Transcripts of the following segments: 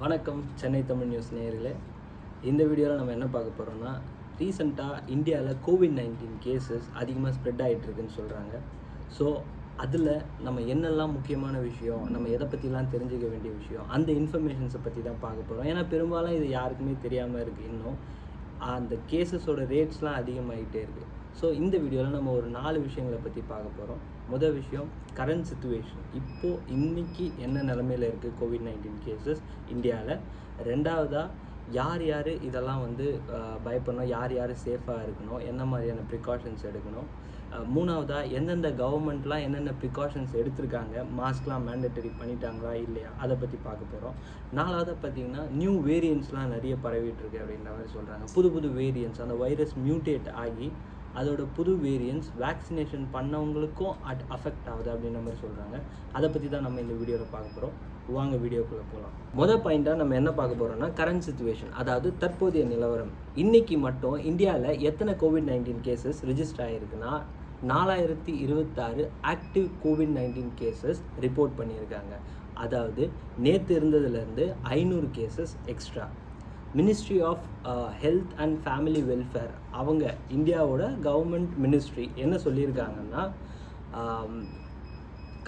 வணக்கம் சென்னை தமிழ் நியூஸ் நேயர்களே. இந்த வீடியோவில் நம்ம என்ன பார்க்க போகிறோம்னா ரீசெண்டாக இந்தியாவில் கோவிட் நைன்டீன் கேசஸ் அதிகமாக ஸ்ப்ரெட் ஆகிட்டுருக்குன்னு சொல்கிறாங்க ஸோ அதில் நம்ம என்னெல்லாம் முக்கியமான விஷயம் நம்ம எதை பற்றிலாம் தெரிஞ்சுக்க வேண்டிய விஷயம் அந்த இன்ஃபர்மேஷன்ஸை பற்றி தான் பார்க்க போகிறோம் ஏன்னா பெரும்பாலும் இது யாருக்குமே தெரியாமல் இருக்குது இன்னும். அந்த கேசஸோட ரேட்ஸ்லாம் அதிகமாகிட்டே இருக்குது ஸோ இந்த வீடியோவில் நம்ம ஒரு நாலு விஷயங்களை பற்றி பார்க்க போகிறோம் முதல் விஷயம் கரண்ட் சுச்சுவேஷன் இப்போது இன்றைக்கி என்ன நிலமையில் இருக்குது கோவிட் நைன்டீன் கேசஸ் இந்தியாவில் ரெண்டாவதாக யார் யார் இதெல்லாம் வந்து பயப்படணும் யார் யார் சேஃபாக இருக்கணும் என்ன மாதிரியான ப்ரிகாஷன்ஸ் எடுக்கணும்? மூணாவதாக எந்தெந்த கவர்மெண்ட்லாம் என்னென்ன ப்ரிகாஷன்ஸ் எடுத்திருக்காங்க? மாஸ்க்லாம் மேண்டட்டரி பண்ணிட்டாங்களா இல்லையா? அதை பற்றி பார்க்க போகிறோம் நாலாவது பார்த்தீங்கன்னா நியூ வேரியன்ட்ஸ்லாம் நிறைய பரவிட்டு இருக்கு அப்படின்ற மாதிரி சொல்கிறாங்க புது புது வேரியன்ட்ஸ் அந்த வைரஸ் மியூட்டேட் ஆகி அதோட புது வேரியன்ஸ் வேக்சினேஷன் பண்ணவங்களுக்கும் அட் அஃபெக்ட் ஆகுது அப்படின்ற மாதிரி சொல்கிறாங்க அதை பற்றி தான் நம்ம இந்த வீடியோவில் பார்க்க போகிறோம் வாங்க வீடியோக்குள்ளே போகலாம் மொதல் பாயிண்ட்டாக நம்ம என்ன பார்க்க போகிறோம்னா கரண்ட் சுச்சுவேஷன் அதாவது தற்போதைய நிலவரம். இன்றைக்கி மட்டும் இந்தியாவில் எத்தனை கோவிட் நைன்டீன் கேசஸ் ரிஜிஸ்டர் ஆகிருக்குன்னா நாலாயிரத்தி இருபத்தாறு active covid nineteen cases report பண்ணியிருக்காங்க. அதாவது நேற்று இருந்ததுலேருந்து ஐநூறு cases extra ministry of health and family welfare அவங்க இந்தியாவோட கவர்மெண்ட் மினிஸ்ட்ரி என்ன சொல்லியிருக்காங்கன்னா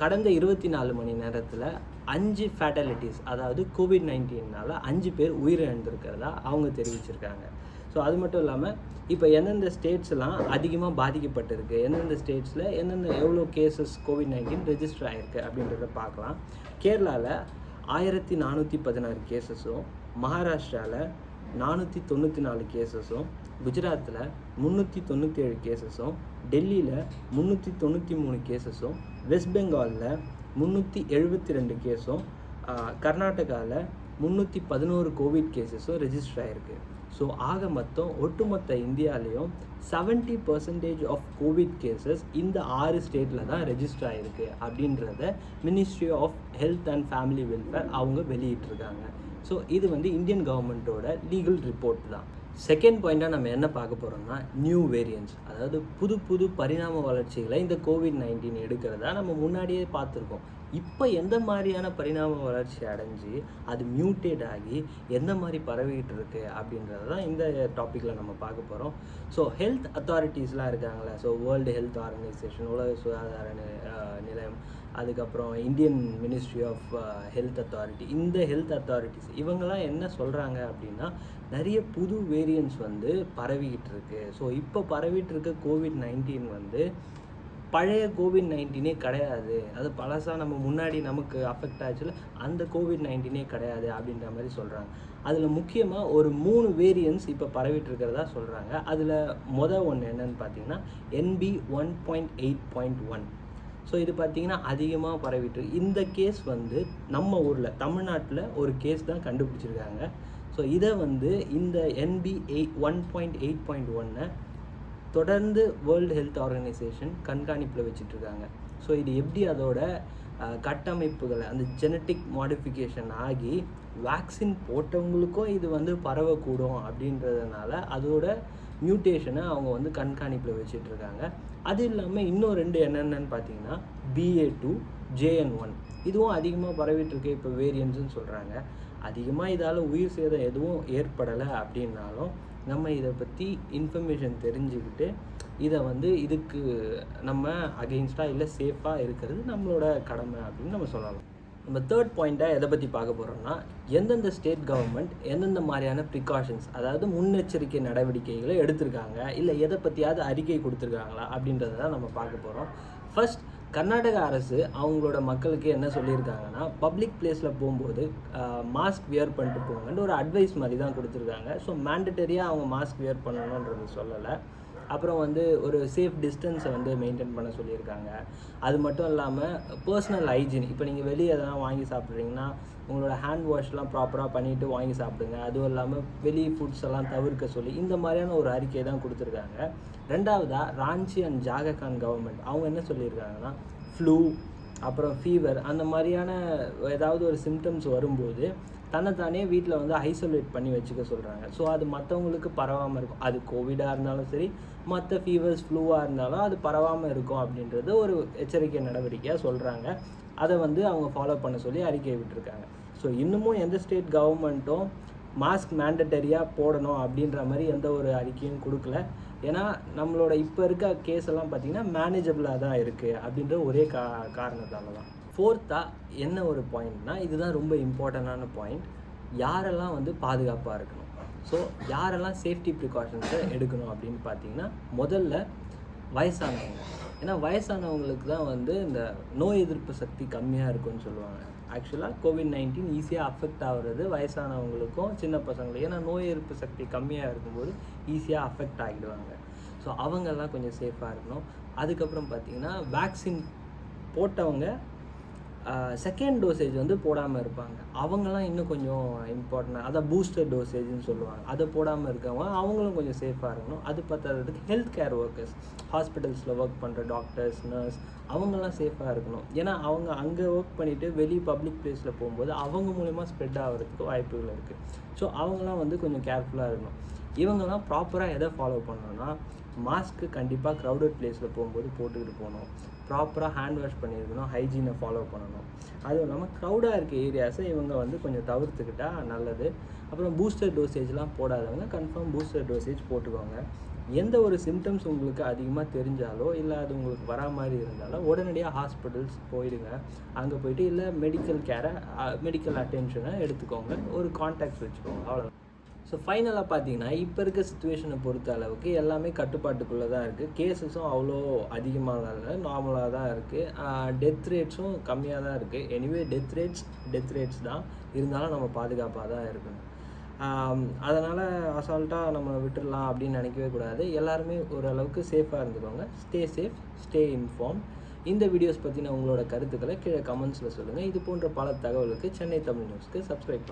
கடந்த இருபத்தி நாலு மணி நேரத்தில் அஞ்சு ஃபேட்டாலிட்டிஸ் அதாவது கோவிட் நைன்டீனால் அஞ்சு பேர் உயிரிழந்திருக்கிறதா அவங்க தெரிவிச்சிருக்காங்க. ஸோ அது மட்டும் இல்லாமல் இப்போ எந்தெந்த ஸ்டேட்ஸ்லாம் அதிகமாக பாதிக்கப்பட்டிருக்கு எந்தெந்த ஸ்டேட்ஸில் எந்தெந்த எவ்வளோ கேசஸ் கோவிட் நைன்டீன் ரெஜிஸ்டர் ஆகிருக்கு அப்படின்றத பார்க்கலாம். கேரளாவில் ஆயிரத்தி நானூற்றி பதினாறு கேசஸும் மகாராஷ்டிராவில் நானூற்றி தொண்ணூற்றி நாலு கேசஸும் குஜராத்தில் முந்நூற்றி தொண்ணூற்றி ஏழு கேசஸும் டெல்லியில் முந்நூற்றி தொண்ணூற்றி மூணு கேசஸும் வெஸ்ட் பெங்காலில் முந்நூற்றி எழுபத்தி ரெண்டு கேஸும் கர்நாடகாவில் முந்நூற்றி பதினோரு கோவிட் கேசஸும் ரெஜிஸ்டர் ஆகிருக்கு ஸோ ஆக மொத்தம் ஒட்டுமொத்த இந்தியாலேயும் 70% பர்சன்டேஜ் ஆஃப் கோவிட் கேசஸ் இந்த ஆறு ஸ்டேட்டில் தான் ரெஜிஸ்டர் ஆகிருக்கு அப்படின்றத ministry of health and family welfare அவங்க வெளியிட்டிருக்காங்க. ஸோ இது வந்து இந்தியன் கவர்மெண்ட்டோட லீகல் ரிப்போர்ட் தான். செகண்ட் பாயிண்ட்டாக நம்ம என்ன பார்க்க போகிறோம்னா நியூ வேரியன்ஸ் அதாவது புது புது பரிணாம வளர்ச்சிகளை இந்த கோவிட் நைன்டீன் எடுக்கிறதா நம்ம முன்னாடியே பார்த்துருக்கோம். இப்போ எந்த மாதிரியான பரிணாம வளர்ச்சி அடைஞ்சு அது மியூட்டேட் ஆகி எந்த மாதிரி பரவிக்கிட்டு இருக்கு அப்படின்றது தான் இந்த டாப்பிக்கில் நம்ம பார்க்க போகிறோம் ஸோ ஹெல்த் அத்தாரிட்டிஸ்லாம் இருக்காங்களே ஸோ வேர்ல்டு ஹெல்த் ஆர்கனைசேஷன் உலக சுகாதார நிலையம் அதுக்கப்புறம் Indian ministry of health authority இந்த ஹெல்த் அத்தாரிட்டிஸ் இவங்கெல்லாம் என்ன சொல்கிறாங்க அப்படின்னா நிறைய புது வேரியன்ட்ஸ் வந்து பரவிக்கிட்டு இருக்கு. ஸோ இப்போ பரவிட்டு இருக்க கோவிட் நைன்டீன் வந்து பழைய கோவிட் நைன்டீனே கிடையாது. அது பழசாக நம்ம முன்னாடி நமக்கு அஃபெக்ட் ஆச்சுல அந்த கோவிட் நைன்டீனே கிடையாது அப்படின்ற மாதிரி சொல்கிறாங்க அதில் முக்கியமாக ஒரு மூணு வேரியன்ஸ் இப்போ பரவிட்டு இருக்கிறதா சொல்கிறாங்க அதில் மொதல் ஒன்று என்னன்னு பார்த்தீங்கன்னா N B one point eight point one so இது பார்த்தீங்கன்னா அதிகமாக பரவிட்டு இந்த கேஸ் வந்து நம்ம ஊரில் தமிழ்நாட்டில் ஒரு கேஸ் தான் கண்டுபிடிச்சிருக்காங்க. ஸோ இதை வந்து இந்த N B eight one point eight point ஒன்னை தொடர்ந்து வேர்ல்டு ஹெல்த் ஆர்கனைசேஷன் கண்காணிப்பில் வச்சிட்டுருக்காங்க ஸோ இது எப்படி அதோட கட்டமைப்புகளை அந்த ஜெனட்டிக் மாடிஃபிகேஷன் ஆகி வேக்சின் போட்டவங்களுக்கும் இது வந்து பரவக்கூடும் அப்படின்றதுனால அதோட மியூட்டேஷனை அவங்க வந்து கண்காணிப்பில் வச்சிட்ருக்காங்க. அது இல்லாமல் இன்னும் ரெண்டு என்னென்னு பார்த்தீங்கன்னா பிஏ டூ ஜேஎன் ஒன் இதுவும் அதிகமாக பரவிட்டுருக்கு இப்போ வேரியன்ஸுன்னு சொல்கிறாங்க அதிகமாக இதால் உயிர் சேதம் எதுவும் ஏற்படலை அப்படின்னாலும் நம்ம இதை பற்றி இன்ஃபர்மேஷன் தெரிஞ்சுக்கிட்டு இதை வந்து இதுக்கு நம்ம அகெயின்ஸ்டாக இல்லை சேஃபாக இருக்கிறது நம்மளோட கடமை அப்படின்னு நம்ம சொல்லலாம். நம்ம தேர்ட் பாயிண்ட்டாக எதை பற்றி பார்க்க போகிறோம்னா எந்தெந்த ஸ்டேட் கவர்மெண்ட் எந்தெந்த மாதிரியான ப்ரிகாஷன்ஸ் அதாவது முன்னெச்சரிக்கை நடவடிக்கைகளை எடுத்திருக்காங்க இல்லை எதை பற்றியாவது அறிக்கை கொடுத்துருக்காங்களா அப்படின்றத தான் நம்ம பார்க்க போகிறோம் ஃபஸ்ட் கர்நாடக அரசு அவங்களோட மக்களுக்கு என்ன சொல்லியிருக்காங்கன்னா பப்ளிக் பிளேஸில் போகும்போது மாஸ்க் வியர் பண்ணிட்டு போங்கன்னு ஒரு அட்வைஸ் மாதிரி தான் கொடுத்துருக்காங்க. ஸோ மேண்டட்டரியாக அவங்க மாஸ்க் வியர் பண்ணணுன்றது சொல்லலை. அப்புறம் வந்து ஒரு சேஃப் டிஸ்டன்ஸை வந்து மெயின்டைன் பண்ண சொல்லியிருக்காங்க. அது மட்டும் இல்லாமல் பர்சனல் ஹைஜீன் இப்போ நீங்கள் வெளியே எதனா வாங்கி சாப்பிட்றீங்கன்னா உங்களோட ஹேண்ட் வாஷ்லாம் ப்ராப்பராக பண்ணிவிட்டு வாங்கி சாப்பிடுங்க. அதுவும் இல்லாமல் வெளி ஃபுட்ஸ் எல்லாம் தவிர்க்க சொல்லி இந்த மாதிரியான ஒரு அறிக்கை தான் கொடுத்துருக்காங்க. ரெண்டாவதாக ராஞ்சி அண்ட் ஜாககான் கவர்மெண்ட் அவங்க என்ன சொல்லியிருக்காங்கன்னா ஃப்ளூ அப்புறம் ஃபீவர் அந்த மாதிரியான ஏதாவது ஒரு சிம்டம்ஸ் வரும்போது தன்னைத்தானே வீட்டில் வந்து ஐசோலேட் பண்ணி வச்சுக்க சொல்கிறாங்க ஸோ அது மற்றவங்களுக்கு பரவாமல் இருக்கும். அது கோவிடாக இருந்தாலும் சரி மற்ற ஃபீவர்ஸ் ஃப்ளூவாக இருந்தாலும் அது பரவாமல் இருக்கும் அப்படின்றது ஒரு எச்சரிக்கை நடவடிக்கையாக சொல்கிறாங்க அதை வந்து அவங்க ஃபாலோ பண்ண சொல்லி அறிக்கை விட்டுருக்காங்க. ஸோ இன்னமும் எந்த ஸ்டேட் கவர்மெண்ட்டும் மாஸ்க் மேண்டட்டரியாக போடணும் அப்படின்ற மாதிரி எந்த ஒரு அறிக்கையும் கொடுக்கல. ஏன்னா நம்மளோட இப்போ இருக்க கேஸ் எல்லாம் பார்த்தீங்கன்னா மேனேஜபிளாக தான் இருக்குது அப்படின்ற ஒரே கா காரணத்தால் தான் ஃபோர்த்தாக என்ன ஒரு பாயிண்ட்னா இதுதான் ரொம்ப இம்பார்ட்டண்டான பாயிண்ட் யாரெல்லாம் வந்து பாதுகாப்பாக இருக்கணும்? ஸோ யாரெல்லாம் சேஃப்டி ப்ரிகாஷன்ஸை எடுக்கணும் அப்படின்னு பார்த்தீங்கன்னா முதல்ல வயசானவங்க. ஏன்னா வயசானவங்களுக்கு தான் வந்து இந்த நோய் எதிர்ப்பு சக்தி கம்மியாக இருக்கும்னு சொல்லுவாங்க. ஆக்சுவலாக கோவிட் நைன்டீன் ஈஸியாக அஃபெக்ட் ஆகுறது வயசானவங்களுக்கும் சின்ன பசங்களுக்கும். ஏன்னா நோய் எதிர்ப்பு சக்தி கம்மியாக இருக்கும்போது ஈஸியாக அஃபெக்ட் ஆகிடுவாங்க. ஸோ அவங்கெல்லாம் கொஞ்சம் சேஃபாக இருக்கணும். அதுக்கப்புறம் பார்த்தீங்கன்னா வேக்சின் போட்டவங்க செகண்ட் டோசேஜ் வந்து போடாமல் இருப்பாங்க. அவங்கெல்லாம் இன்னும் கொஞ்சம் இம்பார்ட்டன்ட் அதை பூஸ்டர் டோசேஜ்னு சொல்லுவாங்க. அதை போடாமல் இருக்கவங்க அவங்களும் கொஞ்சம் சேஃபாக இருக்கணும். அது பத்தாததுக்கு ஹெல்த் கேர் ஒர்க்கர்ஸ் ஹாஸ்பிட்டல்ஸில் ஒர்க் பண்ணுற டாக்டர்ஸ் நர்ஸ் அவங்கெல்லாம் சேஃபாக இருக்கணும். ஏன்னா அவங்க அங்கே ஒர்க் பண்ணிவிட்டு வெளி பப்ளிக் பிளேஸில் போகும்போது அவங்க மூலிமா ஸ்ப்ரெட் ஆகிறதுக்கு வாய்ப்புகள் இருக்குது ஸோ அவங்களாம் வந்து கொஞ்சம் கேர்ஃபுல்லாக இருக்கணும். இவங்கெல்லாம் ப்ராப்பராக எதை ஃபாலோ பண்ணணும்னா மாஸ்க்கு கண்டிப்பாக க்ரௌடட் பிளேஸில் போகும்போது போட்டுக்கிட்டு போகணும். ப்ராப்பராக ஹேண்ட் வாஷ் பண்ணியிருக்கணும் ஹைஜீனை ஃபாலோ பண்ணணும். அதுவும் இல்லாமல் க்ரௌடாக இருக்க ஏரியாஸை இவங்க வந்து கொஞ்சம் தவிர்த்துக்கிட்டால் நல்லது. அப்புறம் பூஸ்டர் டோசேஜ்லாம் போடாதவங்க கன்ஃபார்ம் பூஸ்டர் டோசேஜ் போட்டுக்கோங்க. எந்த ஒரு சிம்டம்ஸ் உங்களுக்கு அதிகமாக தெரிஞ்சாலோ இல்லை அது உங்களுக்கு வரா மாதிரி இருந்தாலோ உடனடியாக ஹாஸ்பிட்டல்ஸ் போயிடுங்க. அங்கே போயிட்டு இல்லை மெடிக்கல் கேரை மெடிக்கல் அட்டென்ஷனை எடுத்துக்கோங்க. ஒரு கான்டாக்ட்ஸ் வச்சுக்கோங்க. அவ்வளோ ஸோ ஃபைனலாக பார்த்தீங்கன்னா இப்போ இருக்க சுச்சுவேஷனை பொறுத்த அளவுக்கு எல்லாமே கட்டுப்பாட்டுக்குள்ளே தான் இருக்குது கேசஸும் அவ்வளோ அதிகமாக இல்லை. நார்மலாக தான் இருக்குது டெத் ரேட்ஸும் கம்மியாக தான் இருக்குது anyway death rates death rates தான் இருந்தாலும் நம்ம பாதுகாப்பாக தான் இருக்கணும். அதனால் அசால்ட்டாக நம்ம விட்டுடலாம் அப்படின்னு நினைக்கவே கூடாது. எல்லாருமே ஓரளவுக்கு சேஃபாக இருந்துக்கோங்க. ஸ்டே சேஃப் ஸ்டே இன்ஃபார்ம் இந்த வீடியோஸ் பற்றின உங்களோட கருத்துக்களை கீழே கமெண்ட்ஸில் சொல்லுங்கள் இது போன்ற பல தகவலுக்கு சென்னை தமிழ் நியூஸ்க்கு சப்ஸ்கிரைப் பண்ணுங்கள்